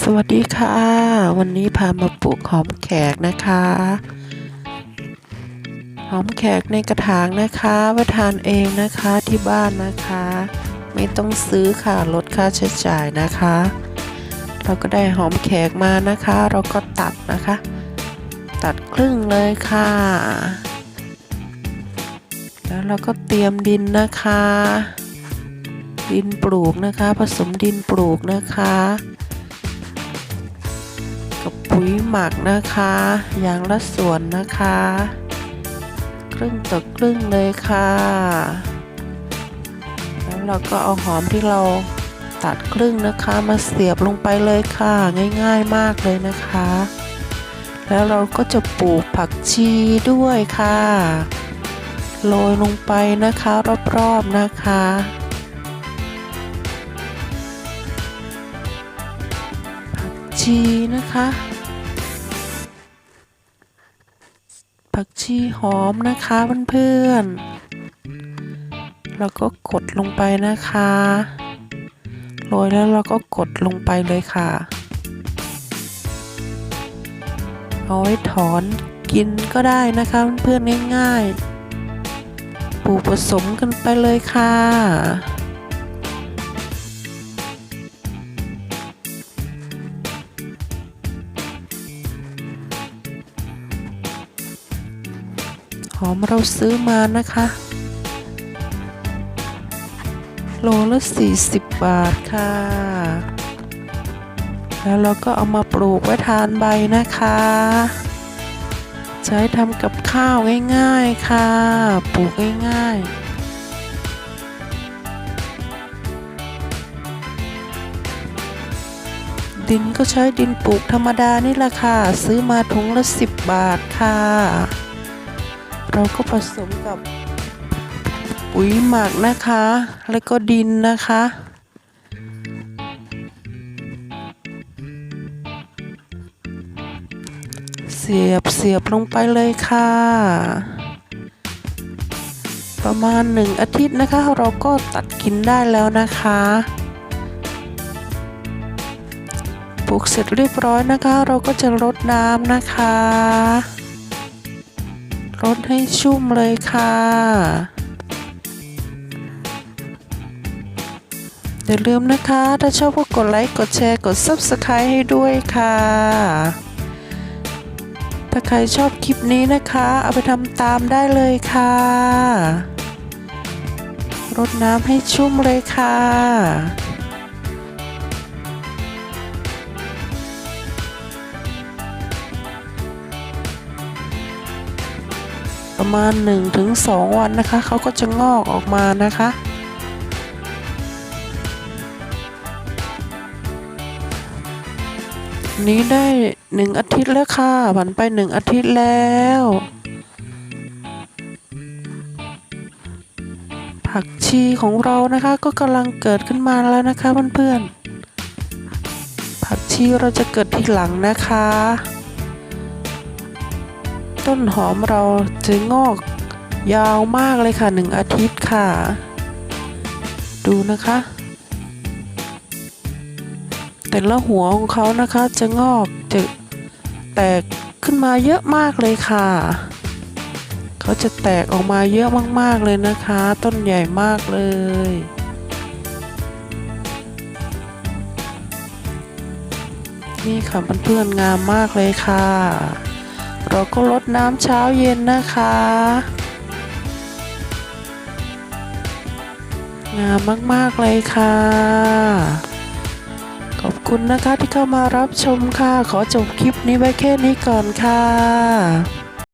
สวัสดีค่ะ วันนี้พามาปลูกหอมแขกนะคะ หอมแขกในกระถางนะคะไว้ทานเองนะคะที่บ้านนะคะ ไม่ต้องซื้อค่ะลดค่าใช้จ่ายนะคะ เราก็ได้หอมแขกมานะคะ เราก็ตัดนะคะ ตัดครึ่งเลยค่ะ แล้วเราก็เตรียมดินนะคะ ดินปลูกนะคะ ผสมดินปลูกนะคะ กับปุ๋ยหมักนะคะอย่างละส่วนนะคะ ครึ่งต่อครึ่งเลยค่ะ แล้วเราก็เอาหอมที่เราตัดครึ่งนะคะมาเสียบลงไปเลยค่ะ ง่ายๆมากเลยนะคะ แล้วเราก็จะปลูกผักชีด้วยค่ะโรยลงไปนะคะรอบๆนะคะ ชีนะคะ ผักชีหอมนะคะเพื่อนๆเราก็กดลงไปนะคะโรยแล้วเราก็กดลงไปเลยค่ะ เอาไว้ถอนกินก็ได้นะคะเพื่อนๆง่ายๆ ปูผสมกันไปเลยค่ะ อมเราซื้อมานะคะ โลละ 40 บาทค่ะ แล้วเราก็เอามาปลูกไว้ทานใบนะคะ ใช้ทำกับข้าวง่ายๆค่ะ ปลูกง่ายๆดินก็ใช้ดินปลูกธรรมดานี่แหละค่ะ ซื้อมาถุงละ 10 บาทค่ะ เราก็ผสมกับปุ๋ยหมักนะคะ แล้วก็ดินนะคะ เสียบเสียบลงไปเลยค่ะ ประมาณหนึ่งอาทิตย์นะคะ เราก็ตัดกินได้แล้วนะคะปลูกเสร็จเรียบร้อยนะคะ เราก็จะรดน้ำนะคะ รดให้ชุ่มเลยค่ะ อย่าลืมนะคะ ถ้าชอบก็กดไลค์กดแชร์กด Subscribe ให้ด้วยค่ะ ถ้าใครชอบคลิปนี้นะคะ เอาไปทำตามได้เลยค่ะรดน้ำให้ชุ่มเลยค่ะ ประมาณ 1-2 วันนะคะ เขาก็จะงอกออกมานะคะนี้ได้หนึ่งอาทิตย์แล้วค่ะ ผ่านไปหนึ่งอาทิตย์แล้ว ผักชีของเรานะคะก็กำลังเกิดขึ้นมาแล้วนะคะเพื่อนๆ ผักชีเราจะเกิดทีหลังนะคะ ต้นหอมเราจะงอกยาวมากเลยค่ะหนึ่งอาทิตย์ค่ะ ดูนะคะ แต่ละหัวของเขานะคะจะงอกจะแตกขึ้นมาเยอะมากเลยค่ะ เขาจะแตกออกมาเยอะมากๆเลยนะคะ ต้นใหญ่มากเลยนี่ค่ะเพื่อนๆงามมากเลยค่ะ เราก็ลดน้ำเช้าเย็นนะคะ งามมาก ๆ เลยค่ะ ขอบคุณนะคะที่เข้ามารับชมค่ะ ขอจบคลิปนี้ไว้แค่นี้ก่อนค่ะ